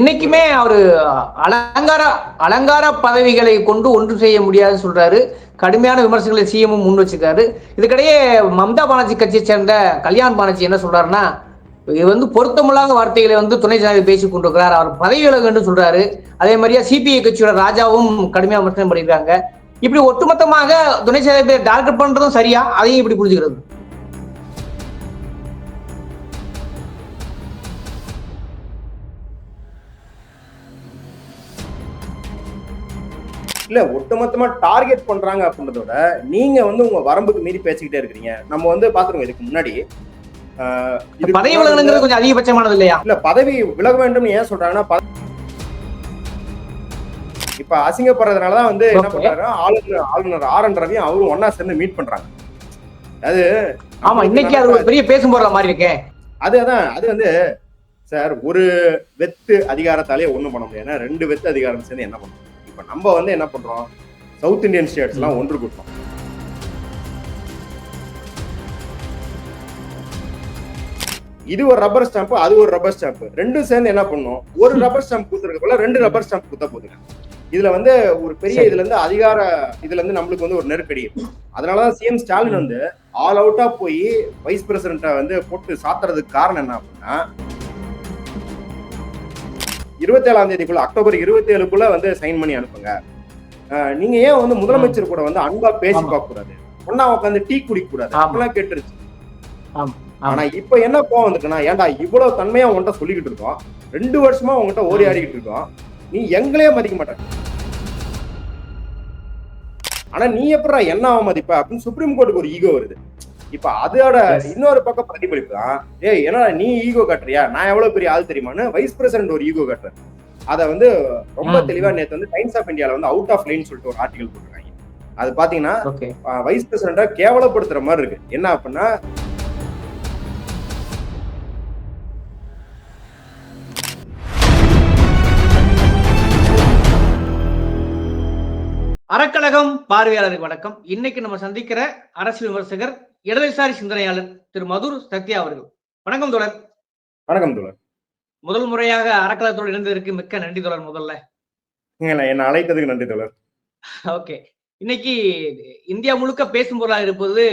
இன்னைக்குமே அவரு அலங்கார அலங்கார பதவிகளை கொண்டு ஒன்று செய்ய முடியாதுன்னு சொல்றாரு. கடுமையான விமர்சனங்களை சிஎம் முன் வச்சிருக்காரு. இதுக்கிடையே மம்தா பானர்ஜி கட்சியை சேர்ந்த கல்யாண் பானர்ஜி என்ன சொல்றாருன்னா இது வந்து பொருத்தமில்லாத வார்த்தைகளை வந்து துணை ஜனாதிபதி பேசி கொண்டிருக்கிறார். அவர் பதவி விலகுன்னு சொல்றாரு. அதே மாதிரியா சிபிஐ கட்சியோட ராஜாவும் கடுமையாக விமர்சனம் பண்ணியிருக்காங்க. இப்படி ஒட்டுமொத்தமாக துணை ஜனாதிபதி டார்கெட் பண்றதும் சரியா? அதையும் இப்படி புரிஞ்சுக்கிறது. இல்ல ஒட்டுமொத்தமா டார்கெட் பண்றாங்க அப்படின்றத விட நீங்க வந்து உங்க வரம்புக்கு மீறி பேசிக்கிட்டே இருக்கிறீங்க. நம்ம வந்து பாத்துருவோம் இதுக்கு முன்னாடி பதவி முன்னாடி விலகுங்கிறது கொஞ்சம் அதிகபட்சமானது இல்லையா? இல்ல பதவி விலக வேண்டும்னு ஏன் சொல்றாங்கன்னா இப்ப அசிங்கப்படுறதுனாலதான் வந்து என்ன. பண்றாரு ஆளுநர் ஆளுநர் ஆர் என் ரவியும் அவரும் ஒன்னா சேர்ந்து மீட் பண்றாங்க. அது ஆமா இன்னைக்கு அது ஒரு பெரிய பேசும் பொருளா மாதிரி இருக்கே. அது அதான் அது வந்து சார் ஒரு வெத்து அதிகாரத்தாலே ஒண்ணும் பண்ண முடியாது. ரெண்டு வெத்து அதிகாரம் சேர்ந்து என்ன பண்ணும் இப்ப நம்ம வந்து என்ன பண்றோம்? சவுத் இந்தியன் ஸ்டேட்ஸ் எல்லாம் ஒன்று கூட்டோம் இது ஒரு ரப்பர் ஸ்டாம்ப் அது ஒரு ரப்பர் ஸ்டாம்ப் ரெண்டும் சேர்ந்து என்ன பண்ணும்? ஒரு ரப்பர் ஸ்டாம்ப் குத்துறதுக்கு போல ரெண்டு ரப்பர் ஸ்டாம்ப் குத்த போதுங்க. இதுல வந்து ஒரு பெரிய. இதுல இருந்து அதிகார இதுல இருந்து நம்மளுக்கு வந்து ஒரு நெருக்கடி. அதனாலதான் சிஎம் ஸ்டாலின் வந்து ஆல் அவுட்டா போய் வைஸ் பிரசிடென்ட்டை வந்து போட்டு சாத்துறதுக்கு காரணம் என்ன அப்படின்னா இருபத்தேழாம் தேதிக்குள்ள அக்டோபர் இருபத்தி ஏழுக்குள்ள வந்து சைன் பண்ணி அனுப்புங்க. நீங்க ஏன் வந்து முதலமைச்சர் கூட வந்து அன்பா பேசி. பார்க்க கூடாது ஒன்னா உட்காந்து டீ குடிக்க கூடாது ஆமா. அப்பெல்லாம் கேட்டுருச்சு. ஆனா இப்ப என்ன கோவம் வந்துட்டுனா ஏன்டா இவ்வளவு தன்மையா உன்கிட்ட சொல்லிக்கிட்டு இருக்கோம்? ரெண்டு வருஷமா உங்ககிட்ட ஓடி ஆடிக்கிட்டு இருக்கோம். நீ எங்களையே மதிக்க மாட்ட. ஆனா நீ எப்படா என்ன மதிப்ப அப்படின்னு சுப்ரீம் கோர்ட்டுக்கு ஒரு ஈகோ வருது. இப்ப அதோட. இன்னொரு பக்கம் பிரதிபலிப்பு தான் ஏய் என்னடா நீ ஈகோ காட்டுறியா? நான் எவ்வளவு பெரிய ஆள் தெரியுமான்னு வைஸ் பிரசிடென்ட் ஒரு ஈகோ காட்டுறாரு. அத வந்து ரொம்ப. தெளிவா நேத்து வந்து டைம்ஸ் ஆஃப் இந்தியால வந்து அவுட் ஆஃப் லைன் சொல்லிட்டு ஒரு ஆர்டிகல் போட்டிருக்காங்க. அது பாத்தீங்கன்னா வைஸ் பிரசிடென்டா கேவலப்படுத்துற மாதிரி இருக்கு. என்ன அப்படின்னா அறக்கழகம் பார்வையாளருக்கு வணக்கம். இன்னைக்கு நம்ம சந்திக்கிற அரசியல் விமர்சகர் இடதுசாரி சிந்தனையாளர் திரு மதுர் சத்யா அவர்கள். வணக்கம் தோழர். வணக்கம் தோழர். முதல் முறையாக அறக்கழகத்தோடு இணைந்ததற்கு மிக்க நன்றி தோழர் முதல்ல. என்ன அழைத்ததுக்கு நன்றி தோழர். ஓகே. இன்னைக்கு இந்தியா முழுக்க பேசும் பொருளாக இருப்பது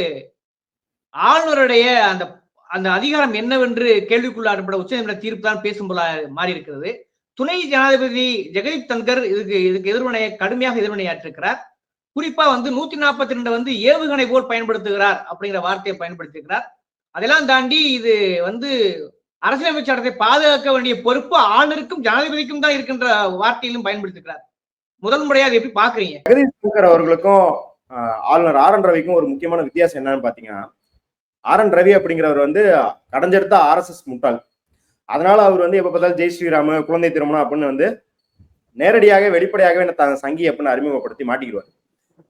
ஆளுநருடைய அந்த அந்த அதிகாரம் என்னவென்று கேள்விக்குள்ளாடப்பட உச்சநீதிமன்ற தீர்ப்பு தான் பேசும் பொருளாக மாறி இருக்கிறது துணை ஜனாதிபதி ஜெகதீப் தன்கர் இதுக்கு இதுக்கு எதிர்வினையை கடுமையாக எதிர்வினையாற்றிருக்கிறார். குறிப்பா வந்து நூத்தி நாற்பத்தி ரெண்டு வந்து ஏவுகணை போல் பயன்படுத்துகிறார் அப்படிங்கிற வார்த்தையை பயன்படுத்தியிருக்கிறார். அதெல்லாம் தாண்டி இது வந்து அரசியலமைப்பு சட்டத்தை பாதுகாக்க வேண்டிய பொறுப்பு ஆளுநருக்கும் ஜனாதிபதிக்கும் தான் இருக்கின்ற வார்த்தையிலும் பயன்படுத்திருக்கிறார் முதல் முறையா எப்படி பாக்குறீங்க சங்கர் அவர்களுக்கும் ஆஹ், ஆளுநர் ஆர் என் ரவிக்கும் ஒரு முக்கியமான வித்தியாசம் என்னன்னு பாத்தீங்கன்னா ஆர் என் ரவி அப்படிங்கிறவர் வந்து கடைஞ்செடுத்த ஆர்எஸ்எஸ் முட்டாள். அதனால அவர் வந்து எப்ப பார்த்தாலும் ஜெய் ஸ்ரீராம குழந்தை திருமணம் அப்படின்னு வந்து நேரடியாக வெளிப்படையாகவே தான் சங்கி அப்படின்னு அறிமுகப்படுத்தி மாட்டிக்கிடுவார்.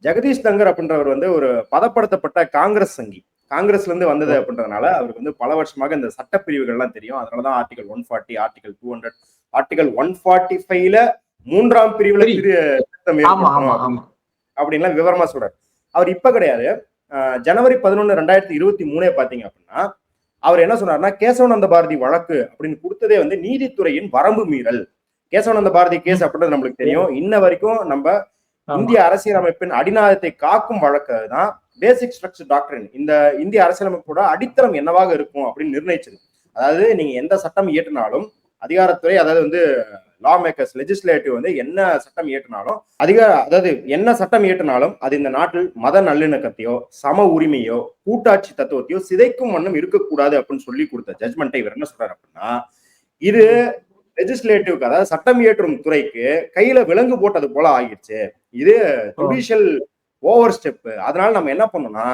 ஜெகதீஷ் தங்கர் அப்படின்றவர் வந்து ஒரு பதப்படுத்தப்பட்ட காங்கிரஸ் சங்கி. காங்கிரஸ்ல இருந்து வந்தது அப்படின்றதுனால அவருக்கு வந்து பல வருஷமாக இந்த சட்டப்பிரிவுகள்லாம் தெரியும். அதனாலதான் article one forty article two hundred article one forty ஃபைவ்ல மூன்றாம் பிரிவுல பிரி- திரு- திருத்தம் அப்படின்லாம் விவரமா சொல்றாரு. அவர் இப்ப கிடையாது. ஜனவரி பதினொன்னு ரெண்டாயிரத்தி இருபத்தி மூணே பாத்தீங்க அப்படின்னா அவர் என்ன சொன்னார்னா கேசவனந்த பாரதி வழக்கு அப்படின்னு கொடுத்ததே வந்து நீதித்துறையின் வரம்பு மீறல். கேசவனந்த பாரதி கேஸ் அப்படின்றது நம்மளுக்கு தெரியும். இன்ன வரைக்கும் நம்ம. இந்திய அரசியலமைப்பின் அடிநாதத்தை காக்கும் வழக்கு தான் பேசிக் ஸ்ட்ரக்சர் டாக்டரின் இந்த இந்திய அரசியலமைப்போட அடித்தளம் என்னவாக இருக்கும் அப்படின்னு நிர்ணயிச்சது அதாவது நீங்க எந்த சட்டம் இயற்றினாலும் அதிகாரத்துறை அதாவது வந்து லா மேக்கர்ஸ் லெஜிஸ்லேட்டிவ் வந்து என்ன சட்டம் இயற்றினாலும் அதிகார அதாவது என்ன சட்டம் இயற்றினாலும் அது இந்த நாட்டில் மத நல்லிணக்கத்தையோ சம உரிமையோ கூட்டாட்சி தத்துவத்தையோ சிதைக்கும் வண்ணம் இருக்கக்கூடாது அப்படின்னு சொல்லி கொடுத்த ஜட்மெண்ட்டை இவர் என்ன சொல்றாரு அப்படின்னா இது லெஜிஸ்லேட்டிவ்க்கு அதாவது சட்டம் இயற்றும் துறைக்கு கையில விலங்கு போட்டது போல ஆகிடுச்சு. இது ஜுடிஷியல் ஓவர் ஸ்டெப் அதனால நம்ம என்ன பண்ணோம்னா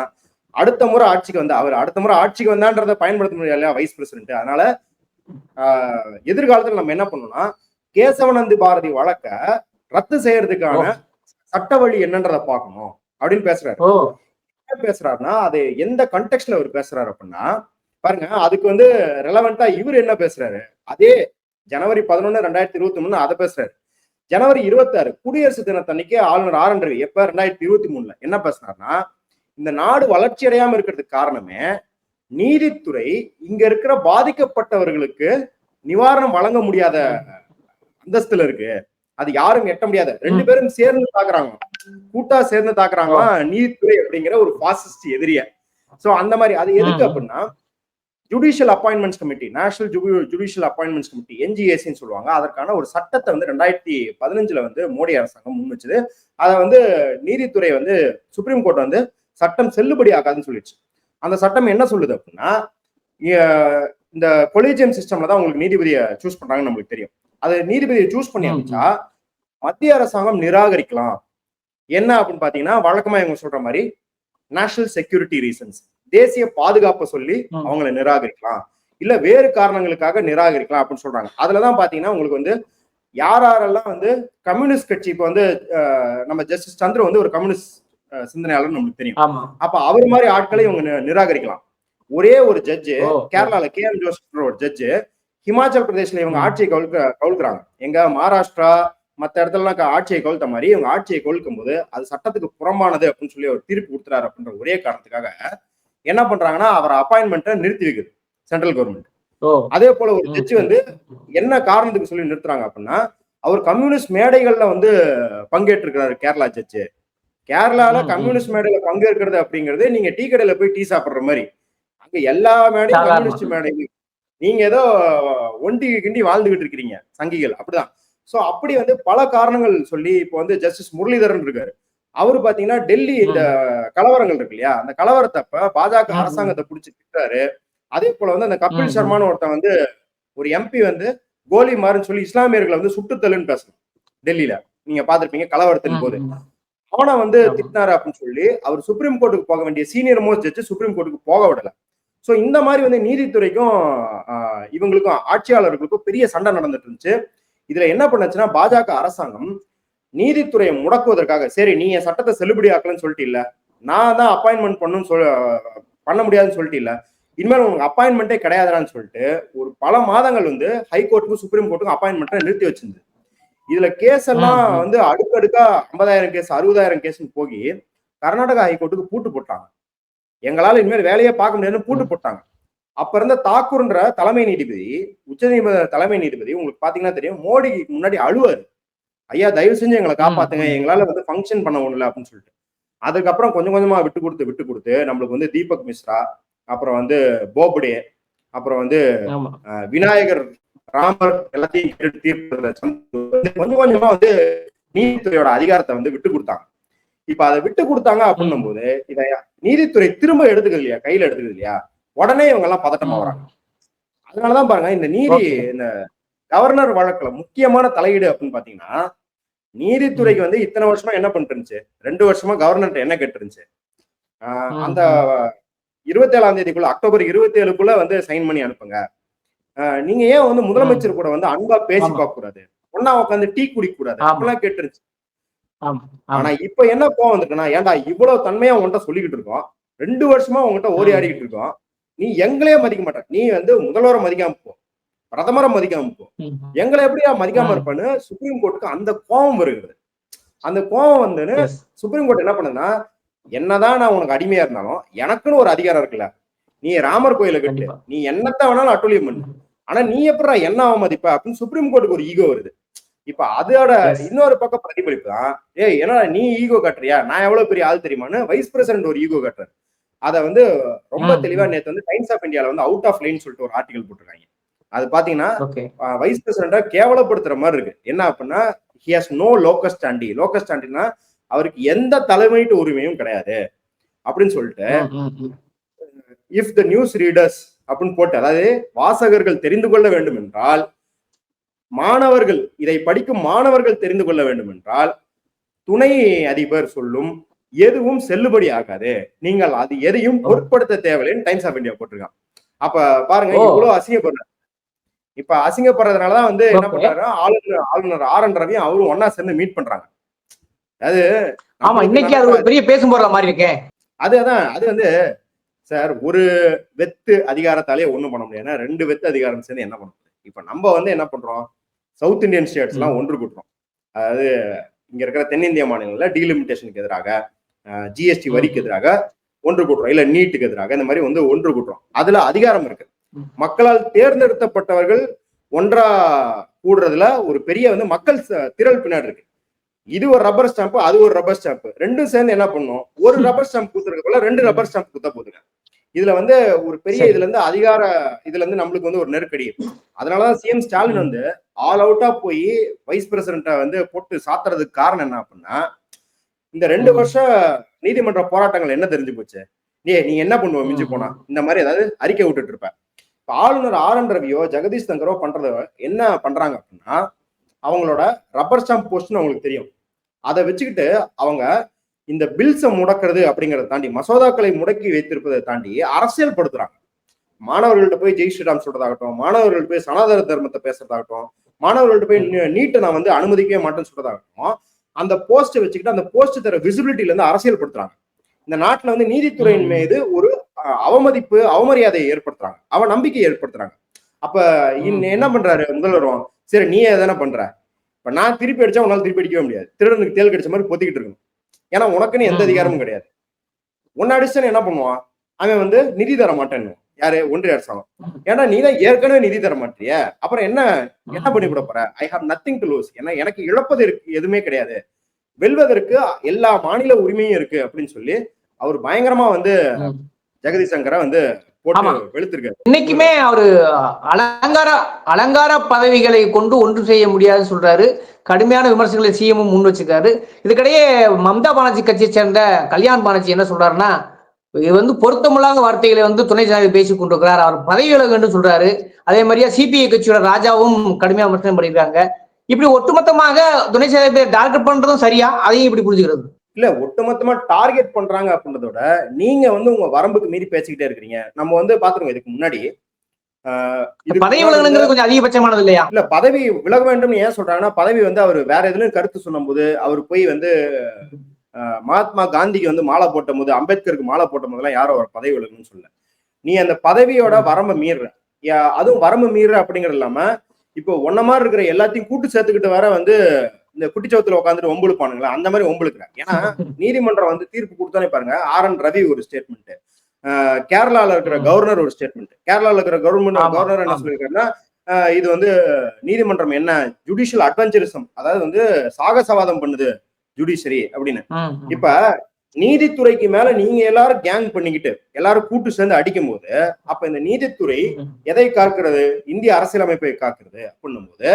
அடுத்த முறை ஆட்சிக்கு வந்தா அவர் அடுத்த முறை ஆட்சிக்கு வந்தான்றதை பயன்படுத்த முடியாது இல்லையா வைஸ் பிரசிடென்ட் அதனால எதிர்காலத்துல நம்ம என்ன பண்ணோம்னா கேசவனந்தி பாரதி வழக்க ரத்து செய்யறதுக்கான சட்ட வழி என்னன்றதை பார்க்கணும் அப்படின்னு பேசுறாரு. பேசுறாருன்னா அது எந்த கண்டெக்ட்ல அவர் பேசுறாரு அப்படின்னா பாருங்க அதுக்கு வந்து ரெலவெண்டா இவர் என்ன பேசுறாரு அதே ஜனவரி பதினொன்னு ரெண்டாயிரத்தி இருபத்தி மூணு அதை பேசுறாரு. ஜனவரி இருபத்தாறு குடியரசு தினத்தன்னைக்கு ஆளுநர் ஆர் என் ரவி எப்ப? ரெண்டாயிரத்தி இருபத்தி மூணுல. என்ன பேசுறாருன்னா இந்த நாடு வளர்ச்சி அடையாம இருக்கிறதுக்கு காரணமே நீதித்துறை இங்க இருக்கிற பாதிக்கப்பட்டவர்களுக்கு நிவாரணம் வழங்க முடியாத அந்தஸ்துல இருக்கு. அது யாரும் எட்ட முடியாது. ரெண்டு. பேரும் சேர்ந்து தாக்குறாங்க. கூட்டா சேர்ந்து தாக்குறாங்களா? நீதித்துறை அப்படிங்கிற ஒரு பாசிஸ்ட் எதிரிய. சோ அந்த மாதிரி அது எதுக்கு. அப்படின்னா judicial appointments committee national judicial appointments committee என்ஜிஏசின்னு சொல்லுவாங்க. அதற்கான ஒரு சட்டத்தை வந்து ரெண்டாயிரத்தி பதினஞ்சுல வந்து மோடி அரசாங்கம் முன் வச்சது அதை வந்து நீதித்துறை வந்து சுப்ரீம் கோர்ட் வந்து சட்டம் செல்லுபடி ஆகாதுன்னு சொல்லிடுச்சு. அந்த சட்டம் என்ன சொல்லுது அப்படின்னா இந்த கொலிஜியம் சிஸ்டம்ல தான் உங்களுக்கு நீதிபதியை சூஸ் பண்றாங்கன்னு நம்மளுக்கு தெரியும். அது நீதிபதியை சூஸ் பண்ணி. அமைச்சா மத்திய அரசாங்கம் நிராகரிக்கலாம். என்ன அப்படின்னு பாத்தீங்கன்னா வழக்கமா இவங்க சொல்ற மாதிரி நேஷனல் செக்யூரிட்டி ரீசன்ஸ் தேசிய பாதுகாப்பை சொல்லி. அவங்கள நிராகரிக்கலாம். இல்ல வேறு காரணங்களுக்காக நிராகரிக்கலாம் அப்படின்னு சொல்றாங்க. அதுலதான் பாத்தீங்கன்னா உங்களுக்கு வந்து யார் யாரெல்லாம் வந்து கம்யூனிஸ்ட் கட்சி இப்ப வந்து நம்ம ஜஸ்டிஸ் சந்திர வந்து ஒரு கம்யூனிஸ்ட் சிந்தனையாளர் நம்மளுக்கு தெரியும். அப்ப அவர் மாதிரி ஆட்களை இவங்க நிராகரிக்கலாம். ஒரே ஒரு ஜட்ஜு கேரளால கே. எம். ஜோசப் ஒரு ஜட்ஜு ஹிமாச்சல் பிரதேஷ்ல இவங்க. ஆட்சியை கவுழ்க்க கவுழ்க்குறாங்க. எங்க மகாராஷ்டிரா மத்த இடத்துலலாம் க- ஆட்சியை கவுழ்த்த மாதிரி இவங்க ஆட்சியை கவுழ்க்கும் போது அது சட்டத்துக்கு புறம்பானது அப்படின்னு சொல்லி ஒரு தீர்ப்பு கொடுத்துறாரு அப்படின்ற ஒரே காரணத்துக்காக என்ன பண்றாங்கன்னா அவர் அப்பாயின்மெண்ட்டை நிறுத்தி வைக்குது சென்ட்ரல் கவர்மெண்ட் அதே போல ஒரு. ஜட்ஜு வந்து என்ன காரணத்துக்கு சொல்லி நிறுத்துறாங்க அப்படின்னா அவர் கம்யூனிஸ்ட் மேடைகள்ல வந்து பங்கேற்றிருக்கிறாரு கேரளா ஜட்ஜு கேரளால. கம்யூனிஸ்ட் மேடையில பங்கேற்கிறது அப்படிங்கிறது நீங்க டீ கடையில போய் டீ சாப்பிடுற மாதிரி அங்க எல்லா மேடையும். கம்யூனிஸ்ட் மேடைகள் நீங்க ஏதோ ஒண்டி கிண்டி வாழ்ந்துகிட்டு இருக்கிறீங்க சங்கிகள் அப்படிதான் சோ அப்படி வந்து பல காரணங்கள் சொல்லி இப்போ வந்து ஜஸ்டிஸ் முரளிதரன் இருக்காரு அவரு பாத்தீங்கன்னா டெல்லி இந்த கலவரங்கள் இருக்கு இல்லையா அந்த கலவரத்தப்ப பாஜக. அரசாங்கத்தை பிடிச்சி திட்டாரு அதே போல வந்து அந்த கபில். சர்மான்னு ஒருத்தன் வந்து ஒரு எம்பி வந்து கோலி மாறுன்னு சொல்லி இஸ்லாமியர்களை வந்து சுட்டுத்தல்லுன்னு பேசணும் டெல்லியில நீங்க பாத்திருப்பீங்க கலவரத்தின் போது. அவனை வந்து. திட்டினாரு அப்படின்னு சொல்லி அவர் சுப்ரீம் கோர்ட்டுக்கு போக வேண்டிய சீனியர் மோஸ்ட் ஜட்ஜ் சுப்ரீம் கோர்ட்டுக்கு போக விடல சோ இந்த மாதிரி வந்து நீதித்துறைக்கும் ஆஹ், இவங்களுக்கும் ஆட்சியாளர்களுக்கும் பெரிய சண்டை நடந்துட்டு இருந்துச்சு இதுல என்ன பண்ணுச்சுன்னா பாஜக அரசாங்கம் நீதித்துறையை முடக்குவதற்காக சரி நீ என் சட்டத்தை செல்லுபடி ஆக்கலன்னு சொல்லிட்டு இல்ல. நான் தான் அப்பாயின்மெண்ட் பண்ணுன்னு சொல் பண்ண முடியாதுன்னு சொல்லிட்டு இல்ல. இனிமேல் உங்களுக்கு அப்பாயின்மெண்ட்டே கிடையாதுன்னு சொல்லிட்டு ஒரு பல மாதங்கள் வந்து ஹைகோர்ட்டுக்கும் சுப்ரீம் கோர்ட்டுக்கும் அப்பாயின்மெண்ட்டை நிறுத்தி வச்சிருந்தது இதுல கேஸ் எல்லாம். வந்து அடுக்கடுக்கா ஐம்பதாயிரம் கேஸ் அறுபதாயிரம் கேஸ்னு போய் கர்நாடகா ஹைகோர்ட்டுக்கு பூட்டு போட்டாங்க. எங்களால இனிமேல் வேலையே பார்க்க முடியாதுன்னு பூட்டு போட்டாங்க. அப்ப இருந்த தாக்கூர்ன்ற தலைமை நீதிபதி உச்ச தலைமை நீதிபதி உங்களுக்கு பாத்தீங்கன்னா தெரியும் மோடிக்கு முன்னாடி அழுவாரு. ஐயா தயவு செஞ்சு எங்களை காப்பாத்துங்க. எங்களால வந்து ஃபங்க்ஷன் பண்ண முடியல அப்படின்னு சொல்லிட்டு. அதுக்கப்புறம் கொஞ்சம் கொஞ்சமா விட்டு கொடுத்து விட்டு கொடுத்து நம்மளுக்கு வந்து தீபக் மிஸ்ரா அப்புறம் வந்து போப்டே அப்புறம் வந்து விநாயகர் ராமர் எல்லாத்தையும் கேட்டு கொஞ்சம் கொஞ்சமா வந்து நீதித்துறையோட அதிகாரத்தை வந்து விட்டு கொடுத்தாங்க. இப்ப அதை விட்டு கொடுத்தாங்க அப்படின்னும் போது இதை நீதித்துறை திரும்ப எடுத்துக்குது இல்லையா? கையில எடுத்துக்குது இல்லையா? உடனே இவங்க எல்லாம் பதட்டமா வராங்க. அதனாலதான் பாருங்க இந்த நீதி. இந்த கவர்னர் வழக்குல முக்கியமான தலையீடு அப்படின்னு பாத்தீங்கன்னா நீதித்துறைக்கு வந்து இத்தனை வருஷமா என்ன பண்ணிட்டு இருந்துச்சு? ரெண்டு வருஷமா கவர்னர் என்ன கேட்டு இருந்துச்சு? ஆஹ். ம், அந்த இருபத்தி ஏழாம் தேதிக்குள்ள அக்டோபர் இருபத்தி ஏழுக்குள்ள வந்து சைன் பண்ணி அனுப்புங்க. நீங்க ஏன் வந்து முதலமைச்சர் கூட வந்து அன்பா பேசி. பார்க்க கூடாது ஒன்னா உட்காந்து டீ குடிக்க கூடாது ஆமா. அப்படிலாம் கேட்டு இருந்துச்சு. ஆமா ஆனா இப்ப என்ன கோவம் வந்திருக்குன்னா ஏன்டா இவ்வளவு தன்மையா உன்கிட்ட சொல்லிக்கிட்டு இருக்கோம்? ரெண்டு வருஷமா உங்ககிட்ட ஓடி. ஆடிக்கிட்டு இருக்கோம். நீ எங்களே மதிக்க மாட்ட. நீ வந்து முதல்வரை மதிக்காம போ. பிரதமரை மதிக்காம போ ம். எங்களை எப்படியா மதிக்காம. இருப்பேன்னு சுப்ரீம் கோர்ட்டுக்கு அந்த கோபம் வருகிறது அந்த கோபம் வந்து Yes. சுப்ரீம் கோர்ட் என்ன பண்ணுதுன்னா என்னதான் நான் உனக்கு அடிமையா இருந்தாலும் எனக்குன்னு ஒரு அதிகாரம் இருக்குல்ல நீ ராமர் கோயில கட்டு. நீ என்னத்த வேணாலும் அட்டூழியம் பண்ணு ஆனா நீ எப்படா என்ன அவமதிப்ப அப்படின்னு சுப்ரீம் கோர்ட்டுக்கு ஒரு ஈகோ வருது இப்ப அதோட. இன்னொரு பக்கம் பிரதிபலிப்பு தான் ஏய் என்னடா நீ ஈகோ காட்டுறியா நான் எவ்வளவு பெரிய ஆள் தெரியுமான்னு வைஸ் பிரசிடென்ட் ஒரு ஈகோ காட்டுறாரு அத வந்து ரொம்ப. தெளிவா நேத்து வந்து டைம்ஸ் ஆஃப் இந்தியால வந்து அவுட் ஆஃப் லைன் சொல்லிட்டு ஒரு ஆர்டிகல் போட்டிருக்காங்க அது பாத்தீங்கன்னா வைஸ் பிரசிடண்டா கேவலப்படுத்துற மாதிரி இருக்கு. என்ன அப்படின்னா he has no locus standi locus ஸ்டாண்டினா அவருக்கு எந்த தலைமையிட்டு உரிமையும் கிடையாது. அப்படின்னு சொல்லிட்டு. இஃப் த நியூஸ் ரீடர்ஸ் அப்படின்னு போட்டு அதாவது வாசகர்கள் தெரிந்து கொள்ள வேண்டும் என்றால் மாணவர்கள் இதை படிக்கும் மாணவர்கள் தெரிந்து கொள்ள வேண்டும் என்றால் துணை அதிபர் சொல்லும் எதுவும் செல்லுபடி ஆகாது. நீங்கள் அது எதையும் பொருட்படுத்த தேவையில்லைன்னு டைம்ஸ் ஆஃப் இந்தியா போட்டிருக்கான். அப்ப பாருங்க. இவ்வளவு அசிங்கப்படுற இப்ப அசிங்கப்படுறதுனாலதான் வந்து என்ன. பண்றாரு ஆளுநர் ஆளுநர் ஆர் என் ரவியும் அவரும் ஒன்னா சேர்ந்து மீட் பண்றாங்க. அது ஆமா இன்னைக்கு அது ஒரு பெரிய பேசும் பொருளா மாதிரி இருக்கே. அது அதான் அது வந்து சார் ஒரு வெத்து அதிகாரத்தாலே ஒண்ணும் பண்ண முடியாது. ஏன்னா ரெண்டு வெத்து அதிகாரம் சேர்ந்து என்ன பண்ண முடியும்? இப்ப நம்ம வந்து என்ன பண்றோம்? சவுத் இந்தியன் ஸ்டேட்ஸ் எல்லாம் ஒன்று கூட்டுறோம். அதாவது இங்க இருக்கிற தென்னிந்திய மாநிலங்கள்ல டீலிமிட்டேஷனுக்கு எதிராக ஜிஎஸ்டி வரிக்கு எதிராக ஒன்று கூட்டுறோம். இல்ல நீட்டுக்கு எதிராக இந்த மாதிரி வந்து ஒன்று கூட்டுறோம். அதுல அதிகாரம் இருக்கு. மக்களால் தேர்ந்தெடுக்கப்பட்டவர்கள் ஒன்றா கூடுறதுல ஒரு பெரிய வந்து மக்கள் திரள் பின்னாடி இருக்கு. இது ஒரு ரப்பர் ஸ்டாம்ப் அது ஒரு ரப்பர் ஸ்டாம்ப் ரெண்டும் சேர்ந்து என்ன பண்ணும்? ஒரு ரப்பர் ஸ்டாம்ப் குத்துறதுக்குள்ள ரெண்டு ரப்பர் ஸ்டாம்ப் குத்த போதுங்க. இதுல வந்து ஒரு பெரிய. இதுல இருந்து அதிகார இதுல இருந்து நம்மளுக்கு வந்து ஒரு நெருக்கடி. அதனாலதான் சிஎம் ஸ்டாலின் வந்து ஆல் அவுட்டா போய் வைஸ் பிரசிடண்ட்டை வந்து போட்டு சாத்துறதுக்கு காரணம் என்ன அப்படின்னா இந்த ரெண்டு. வருஷம் நீதிமன்ற போராட்டங்கள் என்ன தெரிஞ்சு போச்சு? நீ நீ என்ன பண்ணுவ? மிஞ்சி போனா. இந்த மாதிரி ஏதாவது அறிக்கை விட்டுட்டு இருப்ப. இப்ப ஆளுநர் ஆர் என் ரவியோ ஜெகதீஷ் தங்கரோ பண்றத என்ன பண்றாங்க அப்படின்னா அவங்களோட ரப்பர் ஸ்டாம்ப் போஸ்ட்னு அவங்களுக்கு தெரியும். அதை வச்சுக்கிட்டு அவங்க இந்த பில்ஸை முடக்கிறது அப்படிங்கறத தாண்டி மசோதாக்களை முடக்கி வைத்திருப்பதை தாண்டி அரசியல் படுத்துறாங்க. மாணவர்கள்ட்ட போய் ஜெய் ஸ்ரீராம் சொல்றதாகட்டும் மாணவர்கள் போய் சனாதன தர்மத்தை பேசுறதாகட்டும் மாணவர்கள்ட்ட போய் நீட்டை நான் வந்து அனுமதிக்கவே மாட்டேன்னு சொல்றதாகட்டும் அந்த போஸ்ட்டை வச்சுக்கிட்டு அந்த போஸ்ட் தர விசிபிலிட்டில இருந்து அரசியல் படுத்துறாங்க. இந்த நாட்டுல வந்து நீதித்துறையின். மீது ஒரு அவமதிப்பு அவமரியாதையை ஏற்படுத்துறாங்க. அவ நம்பிக்கையை ஏற்படுத்துறாங்க. அப்ப இன்ன என்ன பண்றாரு முதல்வரும்? சரி நீ எதனா பண்ற? இப்ப நான் திருப்பி அடிச்சா உன்னால திருப்பி அடிக்கவே முடியாது. திருடனுக்கு தேல் கடிச்ச மாதிரி பொத்திக்கிட்டு இருக்கணும். ஏன்னா உனக்குன்னு எந்த. அதிகாரமும் கிடையாது. உன்னை அடிச்சா என்ன பண்ணுவான்? அவன் வந்து நிதி தர மாட்டேன்னு. யாரு? ஒன்றிய அரசாங்கம். ஏன்னா நீ தான் ஏற்கனவே நிதி தர மாட்டிய. அப்புறம் என்ன என்ன பண்ணி விட போற? I have nothing to lose ஏன்னா எனக்கு இழப்பது இருக்கு எதுவுமே கிடையாது. வெல்வதற்கு எல்லா மாநில உரிமையும் இருக்கு அப்படின்னு சொல்லி அவர் பயங்கரமா வந்து. ஜெகதீஷ் சங்கரை வந்து இன்னைக்குமே அவரு அலங்கார அலங்கார பதவிகளை கொண்டு ஒன்று செய்ய முடியாதுன்னு சொல்றாரு. கடுமையான விமர்சனங்களை சிஎம் முன் வச்சிருக்காரு. இதுக்கிடையே மம்தா பானர்ஜி கட்சியை சேர்ந்த கல்யாண் பானர்ஜி என்ன சொல்றாருன்னா இது வந்து பொருத்தமில்லாத வார்த்தைகளை வந்து துணை ஜனாதிபதி பேசிக் கொண்டிருக்கிறார். அவர் பதவி விலகுன்னு சொல்றாரு. அதே மாதிரியா சிபிஐ கட்சியோட ராஜாவும் கடுமையா விமர்சனம் பண்ணியிருக்காங்க. இப்படி ஒட்டுமொத்தமாக துணை ஜனாதிபதி டார்கெட் பண்றதும் சரியா? அதையும் இப்படி புரிஞ்சுக்கிறது? இல்ல ஒட்டுமொத்தமா டார்கெட் பண்றாங்க அப்படின்றத விட நீங்க வந்து உங்க வரம்புக்கு மீறி பேசிக்கிட்டே இருக்கிறீங்க. நம்ம வந்து பாத்துருங்க இதுக்கு முன்னாடி பதவி முன்னாடி விலகுங்கிறது கொஞ்சம் அதிகபட்சமானது இல்லையா? இல்ல பதவி விலக வேண்டும்னு ஏன் சொல்றாங்கன்னா பதவி வந்து அவர் வேற எதுலயும் கருத்து சொன்னபோது அவர் போய் வந்து மகாத்மா காந்திக்கு வந்து மாலை போட்ட போது அம்பேத்கருக்கு மாலை போட்ட போதெல்லாம் யாரும் அவர் பதவி விலகணும்னு சொல்ல நீ அந்த பதவியோட வரம்பை மீறுற. அதுவும் வரம்பு மீறுற அப்படிங்கிறது இல்லாம இப்போ ஒன்ன மாதிரி இருக்கிற எல்லாத்தையும் கூட்டு சேர்த்துக்கிட்டு வர வந்து இந்த குட்டிச்சவத்துல உட்காந்துட்டு ஒம்புழுப்பானுங்களா? அந்த மாதிரி ஒம்புழுக்கிறேன். ஏன்னா நீதிமன்றம் வந்து தீர்ப்பு கொடுத்தானே பாருங்க ஆர் என் ரவி ஒரு ஸ்டேட்மெண்ட் கேரளால இருக்கிற. கவர்னர் ஒரு ஸ்டேட்மெண்ட் கேரளால இருக்கிற கவர்மெண்ட் கவர்னர் என்ன. சொல்லியிருக்காருன்னா இது வந்து நீதிமன்றம் என்ன ஜுடிஷியல் அட்வென்ச்சரிசம் அதாவது வந்து சாகசவாதம் பண்ணுது ஜுடிஷரி அப்படின்னு. இப்ப நீதித்துறைக்கு மேல நீங்க எல்லாரும் கேங் பண்ணிக்கிட்டு எல்லாரும் கூட்டு சேர்ந்து அடிக்கும் போது அப்ப இந்த நீதித்துறை எதை காக்கிறது? இந்திய அரசியலமைப்பை காக்கிறது. அப்படின்னும் போது